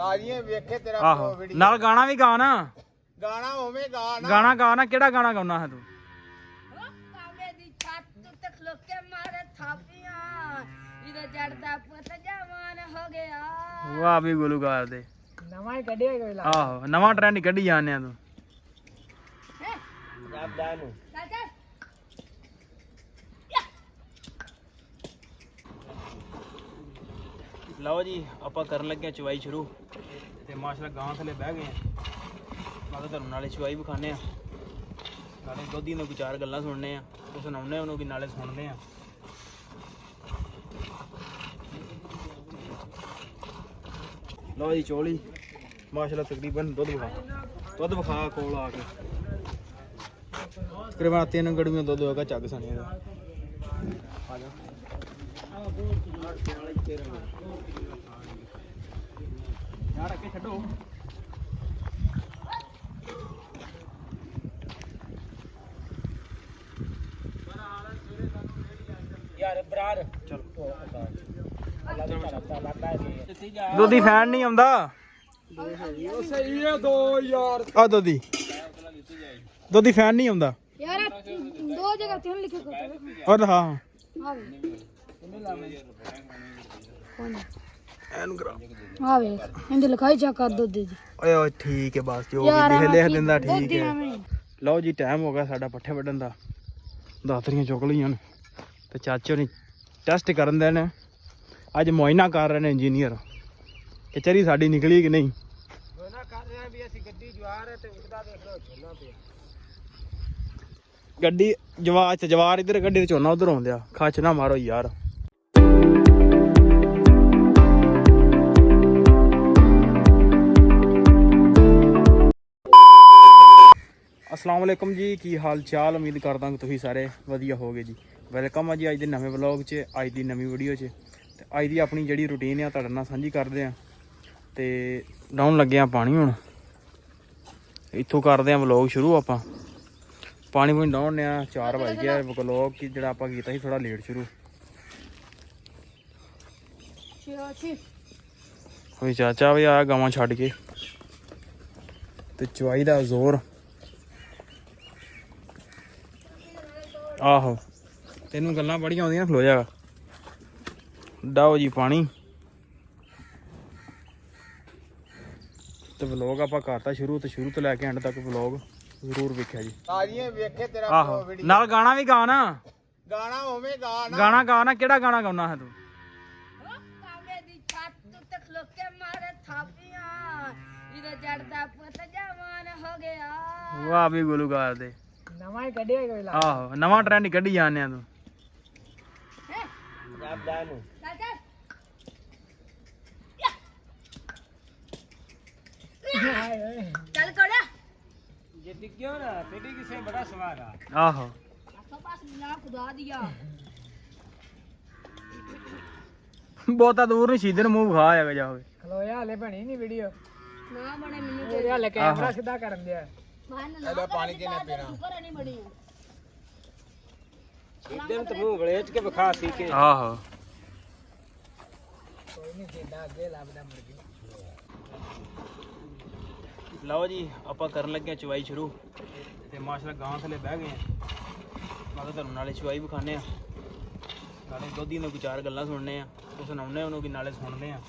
ਸਾਰੀਆਂ ਵੇਖੇ ਤੇਰਾ ਆਹੋ। ਵੀਡੀਓ। ਨਾਲ ਗਾਣਾ ਵੀ ਗਾ ਨਾ ਗਾਣਾ ਹੋਵੇ ਗਾਣਾ ਗਾਣਾ ਗਾ ਨਾ ਕਿਹੜਾ ਗਾਣਾ ਗਾਉਣਾ ਹੈ ਤੂੰ? ਕਾਵੇ ਦੀ ਛੱਤ ਉੱਤੇ ਖਲੋ ਕੇ ਮਾਰੇ ਥਾਪੀਆਂ। ਇਹਦਾ ਜੜਦਾ ਪੁੱਤ ਜਵਾਨ ਹੋ ਗਿਆ। ਵਾਹ ਵੀ ਗੁਲੂਕਾਰ ਦੇ। ਨਵਾਂ ਹੀ ਕੱਢਿਆ ਕੋਈ ਲਾ। ਆਹੋ ਨਵਾਂ ਟ੍ਰੈਂਡ ਕੱਢੀ ਜਾਂਦੇ ਆ ਤੂੰ। ਜਾਂਦਾ ਨੂੰ ਲਓ ਜੀ ਆਪਾਂ ਕਰਨ ਲੱਗੇ ਚਵਾਈ ਸ਼ੁਰੂ। ਤੇ ਮਾਸ਼ਾਅੱਲਾ ਗਾਂ ਥਲੇ ਬਹਿ ਗਏ ਆ। ਮੈਂ ਤਾਂ ਤੁਹਾਨੂੰ ਨਾਲੇ ਚਵਾਈ ਵਿਖਾਣੇ ਆ। ਨਾਲੇ ਦੋਧੀ ਨੂੰ ਕੋਈ ਚਾਰ ਗੱਲਾਂ ਸੁਣਨੇ ਆ। ਉਹ ਸੁਣਾਉਣੇ ਉਹਨੂੰ ਕਿ ਨਾਲੇ ਸੁਣਦੇ ਆ। ਲਓ ਜੀ ਚੋਲੀ ਮਾਸ਼ਾਅੱਲਾ ਤਕਰੀਬਨ ਦੁੱਧ ਵਿਖਾ। ਦੁੱਧ ਵਿਖਾ ਕੋਲ ਆ ਕੇ। ਤਕਰੀਬਨ ਤਿੰਨ ਗੜੂਆਂ ਦੁੱਧ ਹੋਗਾ ਚੱਗ ਸਣੇ ਦਾ ਆ ਜਾ। ਯਾਰ ਅੱਗੇ ਛੱਡੋ। ਯਾਰ ਬਰਾਰ ਚਲੋ। ਲੱਗਦਾ ਦੁੱਧੀ ਫੈਨ ਨਹੀਂ ਆਉਂਦਾ। ਉਹ ਸਹੀ ਹੈ ਦੋ ਯਾਰ ਆ ਦੁੱਧੀ ਦੁੱਧੀ ਫੈਨ ਨਹੀਂ ਆਉਂਦਾ ਯਾਰ ਦੋ ਜਗ੍ਹਾ ਤੇ ਲਿਖੇ ਕੋ ਔਰ ਹਾਂ ਹਾਂ? ਐਨ ਕਰਾ। ਆਵੇ ਇਹਦੇ ਲਿਖਾਈ ਚੈੱਕ ਕਰ ਦੋ ਦੇ ਓਏ ਓਏ ਠੀਕ ਹੈ ਬਸ ਜੋ ਵੀ ਲਿਖ ਠੀਕ- ਦਿੰਦਾ ਦੁੱਧ ਠੀਕ ਹੀ। ਲਓ ਜੀ ਟਾਈਮ ਹੋ ਗਿਆ ਸਾਡਾ ਪੱਠੇ ਵੱਢਣ ਦਾ। ਦਾਤਰੀਆਂ ਚੁੱਕ ਲਈਆਂ ਨੇ। ਤੇ ਚਾਚੋ ਨੇ ਟੈਸਟ ਕਰਨ ਦੇ ਨੇ। ਅੱਜ ਮੁਆਇਨਾ ਕਰ ਰਹੇ ਨੇ ਇੰਜੀਨੀਅਰ ਕਿ ਚਰੀ ਸਾਡੀ ਨਿਕਲੀ ਕਿ ਨਹੀਂ? ਦੋਨਾ ਕਰ ਰਹੇ ਆ ਵੀ ਅਸੀਂ ਗੱਡੀ ਜਵਾਰ ਹੈ ਤੇ ਉਸਦਾ ਦੇਖ ਲਓ ਛੋਲਾ ਪਿਆ। ਗੱਡੀ ਜਵਾਰ ਇੱਧਰ ਗੱਡੀ ਤੇ ਝੋਨਾ ਉਧਰ ਆਉਂਦਿਆ। ਖੱਚ ਨਾ ਮਾਰੋ ਯਾਰ। ਅਸਲਾਮ ਵਾਲੇਕਮ ਜੀ, ਕੀ ਹਾਲ ਚਾਲ? ਉਮੀਦ ਕਰਦਾ ਕਿ ਤੁਸੀਂ ਸਾਰੇ ਵਧੀਆ ਹੋਗੇ ਜੀ। ਵੈਲਕਮ ਆ ਜੀ ਅੱਜ ਦੇ ਨਵੇਂ ਵਲੌਗ 'ਚ, ਅੱਜ ਦੀ ਨਵੀਂ ਵੀਡੀਓ 'ਚ। ਤੇ ਅੱਜ ਦੀ ਆਪਣੀ ਜਿਹੜੀ ਰੁਟੀਨ ਆ, ਤੁਹਾਡੇ ਨਾਲ ਸਾਂਝੀ ਕਰਦੇ ਆ। ਤੇ ਡਾਉਣ ਲੱਗੇ ਆ ਪਾਣੀ ਹੁਣ। ਇੱਥੋਂ ਕਰਦੇ ਆ ਵਲੌਗ ਸ਼ੁਰੂ ਆਪਾਂ। ਪਾਣੀ ਪੂਣੀ ਡਾਉਣ ਨੇ ਆ 4 ਵਜ ਗਿਆ ਵਲੌਗ ਕੀ ਜਿਹੜਾ ਆਪਾਂ ਕੀਤਾ ਸੀ ਥੋੜਾ ਲੇਟ ਸ਼ੁਰੂ। ਹੋਈ ਚਾਚਾ ਵੀ ਆ ਗਾਵਾਂ ਛੱਡ ਕੇ। ਤੇ ਚਵਾਈ ਦਾ ਜ਼ੋਰ। ਆਹੋ। ਤੈਨੂੰ ਗੱਲਾਂ ਬੜੀਆਂ ਆਉਂਦੀਆਂ ਖਲੋ ਜਾ। ਡਾਓ ਜੀ ਪਾਣੀ। ਤੇ ਵਲੌਗ ਆਪਾਂ ਕਰਤਾ ਸ਼ੁਰੂ ਤੇ ਸ਼ੁਰੂ ਤੋਂ ਲੈ ਕੇ ਐਂਡ ਤੱਕ ਵਲੌਗ ਜ਼ਰੂਰ ਵੇਖਿਆ ਜੀ। ਸਾਰੀਆਂ ਵੇਖੇ ਤੇਰਾ ਆਹੋ। ਵੀਡੀਓ ਨਾਲ ਗਾਣਾ ਵੀ ਗਾ ਨਾ ਗਾਣਾ ਹੋਵੇ ਗਾਣਾ ਗਾਣਾ ਗਾ ਨਾ ਕਿਹੜਾ ਗਾਣਾ ਗਾਉਣਾ ਹੈ ਤੂੰ? ਕਾਵੇ ਦੀ ਛੱਤ ਉੱਤੇ ਖਲੋ ਕੇ ਮਾਰੇ ਥਾਪੀਆਂ। ਇਹਦਾ ਜੜਦਾ ਪੁੱਤ ਜਵਾਨ ਹੋ ਗਿਆ। ਵਾਹ ਵੀ ਗੁਲੂਕਾਰ ਦੇ। ਨਵਾਂ ਹੀ ਕੱਢਿਆ ਕੋਈ ਲਾ। ਆਹੋ ਨਵਾਂ ਟ੍ਰੈਂਡ ਕੱਢੀ ਜਾਂਦੇ ਆ ਤੂੰ। ਨੂੰ ਚੱਲ ਨਾ ਤੇਰੀ ਕਿਸੇ ਬੜਾ ਸਵਾਦ ਆ ਆਹੋ। ਆਸੋ ਪਾਸ ਨਾ ਖੁਦਾ ਦਿਆ ਬਹੁਤਾ ਦੂਰ ਨਹੀਂ ਸੀਧੇ ਨੂੰ ਮੂੰਹ ਵਿਖਾ ਜਾਗਾ ਜਾਵੇ ਖਲੋਇਆ ਹਲੇ ਬਣੀ ਨਹੀਂ ਵੀਡੀਓ ਨਾ ਬਣੇ ਮੈਨੂੰ ਉਹਦੇ ਹਲੇ ਕੈਮਰਾ ਸਿੱਧਾ ਕਰਨ ਦਿਆ। ਤਾਂ ਮੂੰਹ ਵੜੇਚ ਕੇ ਵਿਖਾ ਸੀ ਕੇ ਆਹੋ। ਕੋਈ ਨਹੀਂ ਜਿੱਦਾਂ ਅੱਗੇ ਲੱਭਦਾ ਮੁਰਗੀ ਲਓ ਜੀ ਆਪਾਂ ਕਰਨ ਲੱਗੇ ਚਵਾਈ ਸ਼ੁਰੂ। ਤੇ ਮਾਸ਼ਾਅੱਲਾ ਗਾਂ ਥਲੇ ਬਹਿ ਗਏ ਆ ਮੈਂ ਤਾਂ ਤੁਹਾਨੂੰ ਨਾਲੇ ਚਵਾਈ ਵਿਖਾਣੇ ਆ ਨਾਲੇ ਦੋਧੀ ਨੂੰ ਕੋਈ ਚਾਰ ਗੱਲਾਂ ਸੁਣਨੇ ਆ ਉਹ ਸੁਣਾਉਣੇ ਉਹਨੂੰ ਕਿ ਨਾਲੇ ਸੁਣਦੇ ਆ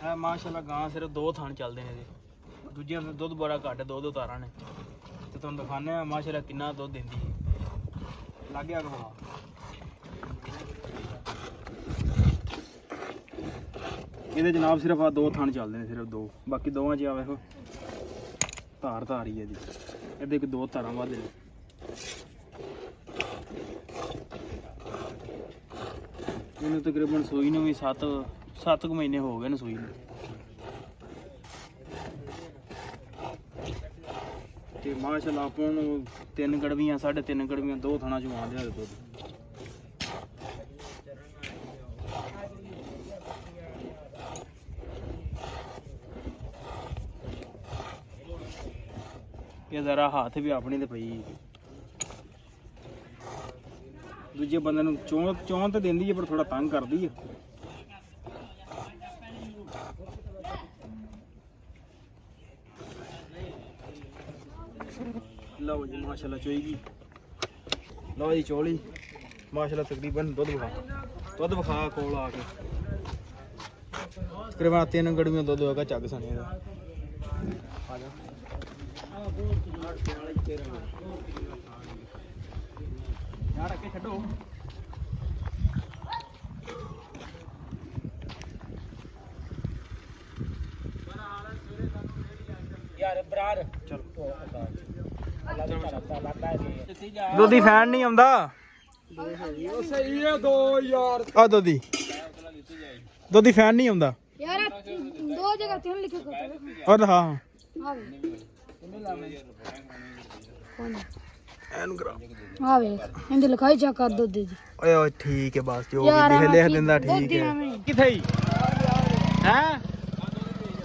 ਇਹ ਮਾਸ਼ਾਅੱਲਾ ਗਾਂ ਸਿਰਫ ਦੋ ਥਾਂ ਚੱਲਦੇ ਨੇ ਜੀ। ਦੂਜਿਆਂ ਦਾ ਦੁੱਧ ਬੜਾ ਘੱਟ, ਦੋ ਦੋ ਤਾਰਾਂ ਨੇ। ਤੇ ਤੁਹਾਨੂੰ ਦਿਖਾਣੇ ਆ ਮਾਸ਼ਾਅੱਲਾ ਕਿੰਨਾ ਦੁੱਧ ਦਿੰਦੀ ਹੈ। ਲੱਗ ਗਿਆ ਗਵਾ ਇਹਦੇ ਜਨਾਬ ਸਿਰਫ ਆ ਦੋ ਥਣ ਚੱਲਦੇ ਨੇ, ਸਿਰਫ ਦੋ। ਬਾਕੀ ਦੋਵਾਂ 'ਚ ਆ ਵੇਖੋ। ਧਾਰ ਧਾਰ ਹੀ ਹੈ ਜੀ। ਇਹਦੇ ਇੱਕ ਦੋ ਧਾਰਾਂ ਵੱਧ ਨੇ। ਇਹਨੂੰ ਤਕਰੀਬਨ ਸੂਈ ਨੂੰ ਵੀ 7 7 ਕੁ ਮਹੀਨੇ ਹੋ ਗਏ ਨੇ ਸੂਈ ਨੂੰ। ਤੇ ਮਾਸ਼ਾਅੱਲਾ ਆਪਾਂ ਨੂੰ ਤਿੰਨ ਗੜਵੀਆਂ ਸਾਢੇ ਤਿੰਨ ਗੜਵੀਆਂ ਦੋ ਥਾਣਾ ਚੋਂ ਆਉਂਦੇ ਆ ਦੁੱਧ ਇਹ ਜ਼ਰਾ ਹੱਥ ਵੀ ਆਪਣੀ ਤੇ ਪਈ। ਦੂਜੇ ਬੰਦੇ ਨੂੰ ਚੋਂ ਚੋਂ ਤੇ ਦਿੰਦੀ ਹੈ ਪਰ ਥੋੜਾ ਤੰਗ ਕਰਦੀ ਹੈ ਲਓ ਜੀ, ਮਾਸ਼ਾਅੱਲਾ ਚੋਈਗੀ ਲਓ ਜੀ ਚੋਲੀ। ਮਾਸ਼ਾਅੱਲਾ ਤਕਰੀਬਨ ਦੁੱਧ ਵਿਖਾ। ਦੁੱਧ ਵਿਖਾ ਕੋਲ ਆ ਕੇ। ਤਕਰੀਬਨ ਤਿੰਨ ਗੜੀਆਂ ਦੁੱਧ ਹੋਗਾ, ਚੱਗ ਸਣੇ ਦਾ ਆ ਜਾ। ਯਾਰ, ਅੱਗੇ ਛੱਡੋ। ਯਾਰ, ਬਰਾਰ। ਚਲੋ ਦੋਦੀ ਫੈਨ ਨਹੀਂ ਆਉਂਦਾ। ਉਹ ਸਹੀ ਹੈ ਦੋ ਯਾਰ ਆ ਦੋਦੀ। ਦੋਦੀ ਫੈਨ ਨਹੀਂ ਆਉਂਦਾ। ਯਾਰ ਦੋ ਜਗ੍ਹਾ ਤੇ ਲਿਖੇ ਕੋ ਔਰ ਹਾਂ ਹਾਂ ਆਵੇ। ਐਨ ਕਰਾ। ਆਵੇ ਇਹਦੇ ਲਿਖਾਈ ਚੈੱਕ ਕਰ ਦੋ ਦੇ। ਓਏ ਓਏ ਠੀਕ ਹੈ ਬਸ ਜੋ ਵੀ ਲਿਖ ਲਿਖ ਦਿੰਦਾ ਠੀਕ- ਹੈ। ਕਿੱਥੇ ਹੀ ਹੈ?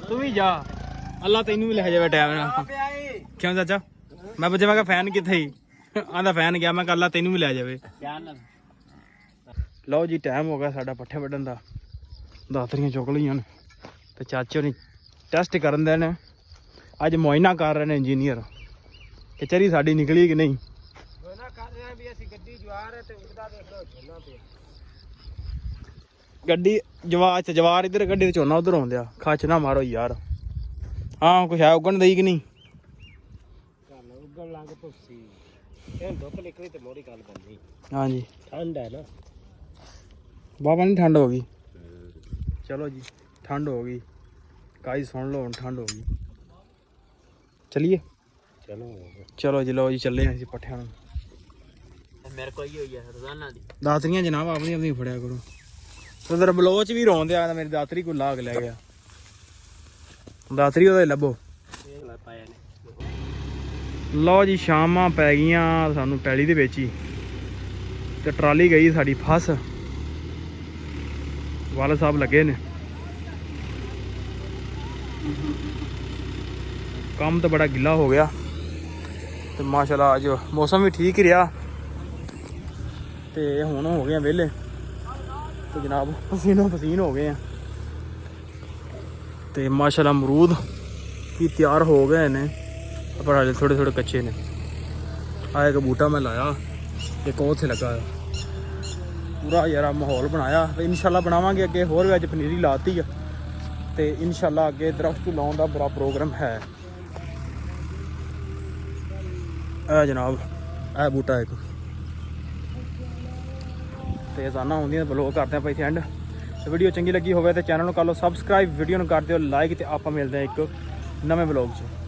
ਤੂੰ ਵੀ ਜਾ। ਅੱਲਾ ਤੈਨੂੰ ਵੀ ਲੈ ਜਾਵੇ ਟਾਈਮ ਨਾਲ। ਕਿਉਂ ਚਾਚਾ? ਮੈਂ ਪੁੱਛਿਆ ਮੈਂ ਕਿਹਾ ਫੈਨ ਕਿੱਥੇ ਹੀ ਆਂਦਾ ਫੈਨ ਗਿਆ। ਮੈਂ ਕਿਹਾ ਅੱਲਾ ਤੈਨੂੰ ਵੀ ਲੈ ਜਾਵੇ। ਲਓ ਜੀ ਟਾਈਮ ਹੋ ਗਿਆ ਸਾਡਾ ਪੱਠੇ ਵੱਢਣ ਦਾ। ਦਾਤਰੀਆਂ ਚੁੱਕ ਲਈਆਂ ਨੇ ਤੇ ਚਾਚੇ ਨੇ ਟੈਸਟ ਕਰਨ ਦੇ ਨੇ। ਅੱਜ ਮੁਆਇਨਾ ਕਰ ਰਹੇ ਨੇ ਇੰਜੀਨੀਅਰ ਕਿ ਚਰੀ ਸਾਡੀ ਨਿਕਲੀ ਕਿ ਨਹੀਂ? ਉਹ ਨਾ ਕਰ ਰਹੇ ਵੀ ਅਸੀਂ ਗੱਡੀ ਜਵਾਰ ਹੈ ਤੇ ਉਹਦਾ ਦੇਖ ਲਓ ਝੋਨਾ ਪਿਆ। ਗੱਡੀ ਜਵਾਰ ਚ ਜਵਾਰ ਇੱਧਰ ਗੱਡੀ ਤੇ ਝੋਨਾ ਉਧਰ ਆਉਂਦਿਆ। ਖੱਚ ਨਾ ਮਾਰੋ ਯਾਰ। ਹਾਂ ਕੁਛ ਹੈ ਉਗਣ ਦੇਈ ਕਿ ਨਹੀਂ? ਇਹ ਨਿਕਲੀ ਤੇ ਗੱਲ ਬੰਦੀ ਹਾਂਜੀ। ਠੰਡ ਹੈ ਨਾ। ਬਾਬਾ ਨਹੀਂ ਠੰਡ ਹੋ ਗਈ। ਚਲੋ ਜੀ ਠੰਡ ਹੋ ਗਈ। ਕਾਈ ਸੁਣ ਲਓ ਹੁਣ ਠੰਡ ਹੋ ਗਈ। ਚਲਿਏ? ਚਲੋ। ਚਲੋ ਜੀ ਲਓ ਜੀ ਚੱਲੇ ਅਸੀਂ ਪੱਠਿਆਂ ਨੂੰ। ਮੇਰੇ ਕੋਲ ਹੀ ਹੋਈ ਹੈ ਰੋਜ਼ਾਨਾ ਦੀ। ਦਾਤਰੀਆਂ ਜਨਾਬ ਆਪਣੀ ਆਪਣੀ ਫੜਿਆ ਕਰੋ। ਉਧਰ ਬਲੋਚ ਵੀ ਰੋਂਦੇ ਆ ਮੇਰੀ ਦਾਤਰੀ ਕੋਈ ਲਾਗ ਲੈ ਗਿਆ। ਦਾਤਰੀ ਉਹਦੇ ਲੱਭੋ। ਪਾਇਆ ਨੇ। ਲਓ ਜੀ, ਸ਼ਾਮਾਂ ਪੈ ਗਈਆਂ ਸਾਨੂੰ ਪੈਲੀ ਦੇ ਵਿੱਚ ਹੀ। ਤੇ ਟਰਾਲੀ ਗਈ ਸਾਡੀ ਫਸ। ਵਾਲਾ ਸਾਹਿਬ ਲੱਗੇ ਨੇ। ਕੰਮ ਤਾਂ ਬੜਾ ਗਿੱਲਾ ਹੋ ਗਿਆ। ਤੇ ਮਾਸ਼ਾਅੱਲਾ ਅੱਜ ਮੌਸਮ ਵੀ ਠੀਕ ਹੀ ਰਿਹਾ। ਤੇ ਹੁਣ ਹੋ ਗਏ ਆ ਵਿਹਲੇ। ਤੇ ਜਨਾਬ, ਪਸੀਨੋ ਪਸੀਨ ਹੋ ਗਏ ਆ। ਤੇ ਮਾਸ਼ਾਅੱਲਾ ਅਮਰੂਦ ਵੀ ਤਿਆਰ ਹੋ ਗਏ ਨੇ। ਪਰ ਹਜੇ ਥੋੜੇ ਥੋੜੇ ਕੱਚੇ ਨੇ। ਆ ਇੱਕ ਬੂਟਾ ਮੈਂ ਲਾਇਆ, ਇੱਕ ਉਹ ਉੱਥੇ ਲੱਗਾ। ਪੂਰਾ ਯਾਰਾ ਮਾਹੌਲ ਬਣਾਇਆ। ਤੇ ਇਨਸ਼ਾਅੱਲਾ ਬਣਾਵਾਂਗੇ ਅੱਗੇ ਹੋਰ ਵੀ ਅੱਜ ਪਨੀਰੀ ਲਾਤੀ ਆ। ਤੇ ਇਨਸ਼ਾਅੱਲਾ ਅੱਗੇ ਦਰਖਤ ਲਾਉਣ ਦਾ ਬੜਾ ਪ੍ਰੋਗਰਾਮ ਹੈ। ਆ ਜਨਾਬ, ਇਹ ਬੂਟਾ ਇੱਕ। ਤੇ ਰੋਜ਼ਾਨਾ ਹੁੰਦੀਆਂ ਬਲੌਗ ਕਰਦੇ ਆਪਾਂ ਇੱਥੇ ਐਂਡ ਤੇ ਵੀਡੀਓ ਚੰਗੀ ਲੱਗੀ ਹੋਵੇ ਤੇ ਚੈਨਲ ਨੂੰ ਕਰ ਲਓ ਸਬਸਕ੍ਰਾਈਬ ਵੀਡੀਓ ਨੂੰ ਕਰ ਦਿਓ ਲਾਈਕ ਤੇ ਆਪਾਂ ਮਿਲਦੇ ਹਾਂ ਇੱਕ ਨਵੇਂ ਬਲੌਗ 'ਚ।